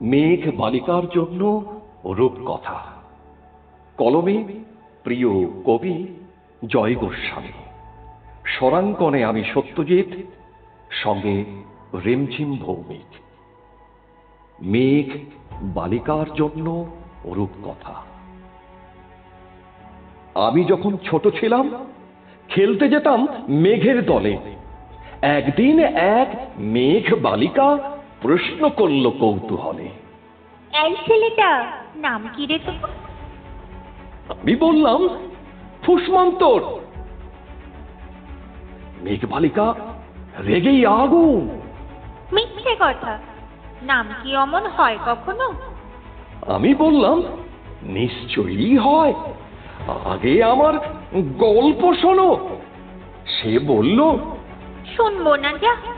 মেঘ বালিকার জন্য রূপকথা। কলমে প্রিয় কবি জয় গোস্বামী। স্বরাঙ্কনে আমি সত্যজিৎ, সঙ্গে রিমঝিম ভৌমিক। মেঘ বালিকার জন্য রূপকথা। আমি যখন ছোট ছিলাম, খেলতে যেতাম মেঘের দলে। একদিন এক মেঘ বালিকা প্রশ্ন করল কৌতূহলে। এই ছেলেটা নাম কি রে তো আমি বললাম ফুসমন্তর মেঘ বালিকা রেগেই আগুন। মিথ্যে কথা। নাম কি অমন হয় কখনো? আমি বললাম নিশ্চয়ই হয়। আগে আমার গল্প শোনো। সে বলল শুনব না যা।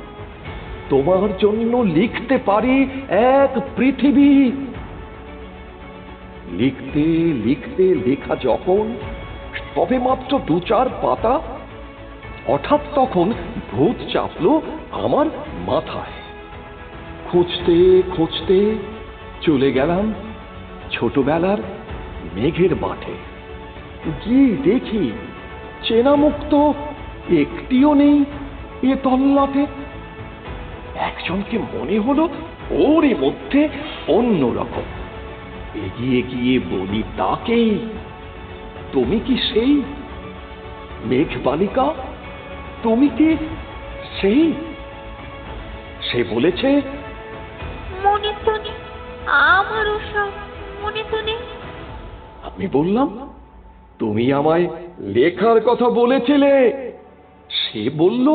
তোমার জন্য লিখতে পারি এক পৃথিবী। লিখতে লিখতে, লেখা যখন তবে মাত্র দু চার পাতা, হঠাৎ তখন ভূত চাপলো আমার মাথায়। খুঁজতে খুঁজতে চলে গেলাম ছোটবেলার মেঘের মাঠে। গিয়ে দেখি চেনা মুক্ত একটিও নেই, এ তল্লাটে একজনকে মনে হলো ওর এ মধ্যে অন্যরকম। এগিয়ে গিয়ে বলি তাকেই? তুমি কি সেই মেঘ বালিকা তুমি কি সেই? সে বলেছে মনে তো নেই আমারও সব মনে তো নেই। আমি বললাম তুমি আমায় লেখার কথা বলেছিলে। সে বলল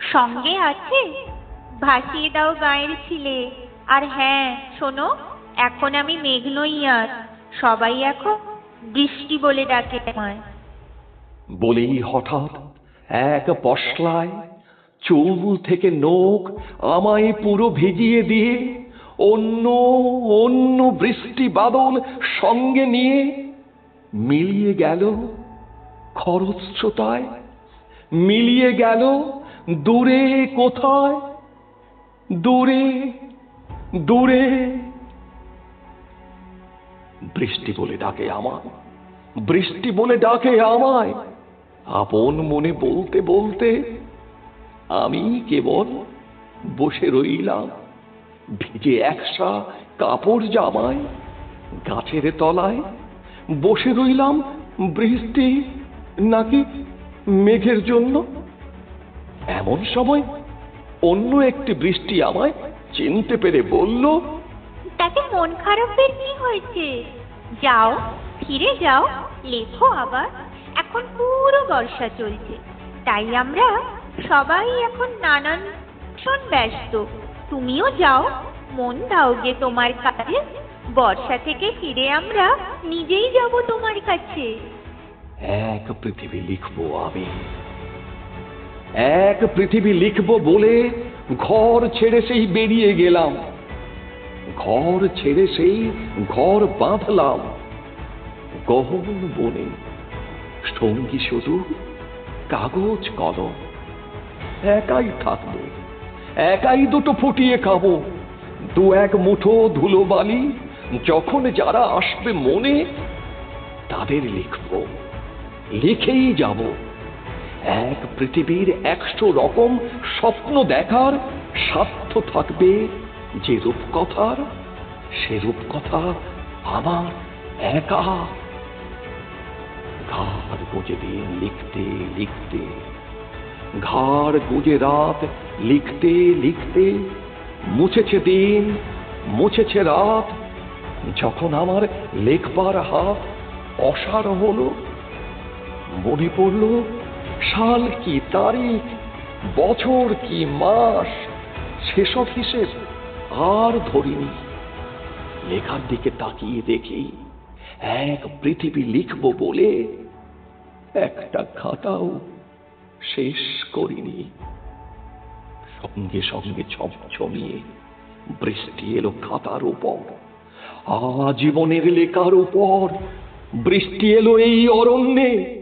সঙ্গে আছে? ভাসিয়ে দাও গায়ের ছিলে। আর হ্যাঁ শোনো, এখন আমি মেঘ সবাই এখন বৃষ্টি বলে ডাকে আমায়। বলেই হঠাৎ এক পশলায় চুল থেকে নোখ আমায় পুরো ভিজিয়ে দিয়ে অন্য অন্য বৃষ্টি বাদল সঙ্গে নিয়ে মিলিয়ে গেল খরস্রোতায়। মিলিয়ে গেল দূরে কোথায় দূরে দূরে। বৃষ্টি বলে ডাকে আমায়, বৃষ্টি বলে ডাকে আমায়। আপন মনে বলতে বলতে আমি কেবল বসে রইলাম, ভিজে একসা কাপড় জামায়, গাছের তলায় বসে রইলাম বৃষ্টি নাকি মেঘের জন্য। এমন সময় অন্য একটি বৃষ্টি আমায় চিনতে পেরে বলল তাতে মন খারাপের কি হয়েছে? যাও ফিরে যাও লেখো আবার। এখন পুরো বর্ষা চলছে। তাই আমরা সবাই এখন নানান ভীষণ ব্যস্ত। তুমিও যাও মন দাও গে তোমার কাজে। বর্ষা থেকে ফিরে আমরা নিজেই যাব তোমার কাছে। এক পৃথিবী লিখব আমি। এক পৃথিবী লিখব বলে ঘর ছেড়ে সেই বেরিয়ে গেলাম। ঘর ছেড়ে সেই ঘর বাঁধলাম। গহন বনে সঙ্গী শুধু কাগজ কলম। একাই থাকব, একাই দুটো ফুটিয়ে খাব। দু এক মুঠো ধুলো বালি যখন যারা আসবে মনে, তাদের লিখব, লিখেই যাব। এক পৃথিবীর একশো রকম স্বপ্ন দেখার স্বার্থ থাকবে যে রূপকথার, সে রূপকথা আমার একা। ঘাড় গুঁজে দিন লিখতে লিখতে, ঘাড় গুঁজে রাত লিখতে লিখতে, মুছেছে দিন, মুছেছে রাত, যখন আমার লেখবার হাত অসার হলো, মনে পড়ল সাল কি তারিখ, বছর কি মাস, সেসব হিসেব আর ধরিনি। লেখার দিকে তাকিয়ে দেখি এক পৃথিবী লিখব বলে একটা খাতাও শেষ করিনি। সঙ্গে সঙ্গে ছমছমিয়ে বৃষ্টি এলো খাতার উপর। আজীবনের লেখার উপর বৃষ্টি এলো এই অরণ্যে।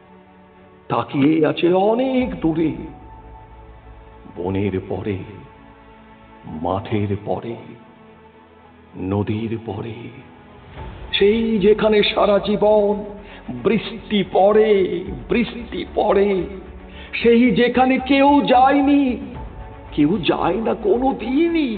তাকিয়ে আছে অনেক দূরে। বনের পরে, মাঠের পরে, নদীর পরে, সেই যেখানে সারা জীবন বৃষ্টি পড়ে বৃষ্টি পড়ে, সেই যেখানে কেউ যায়নি, কেউ যায় না কোনো দিনই।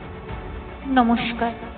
নমস্কার।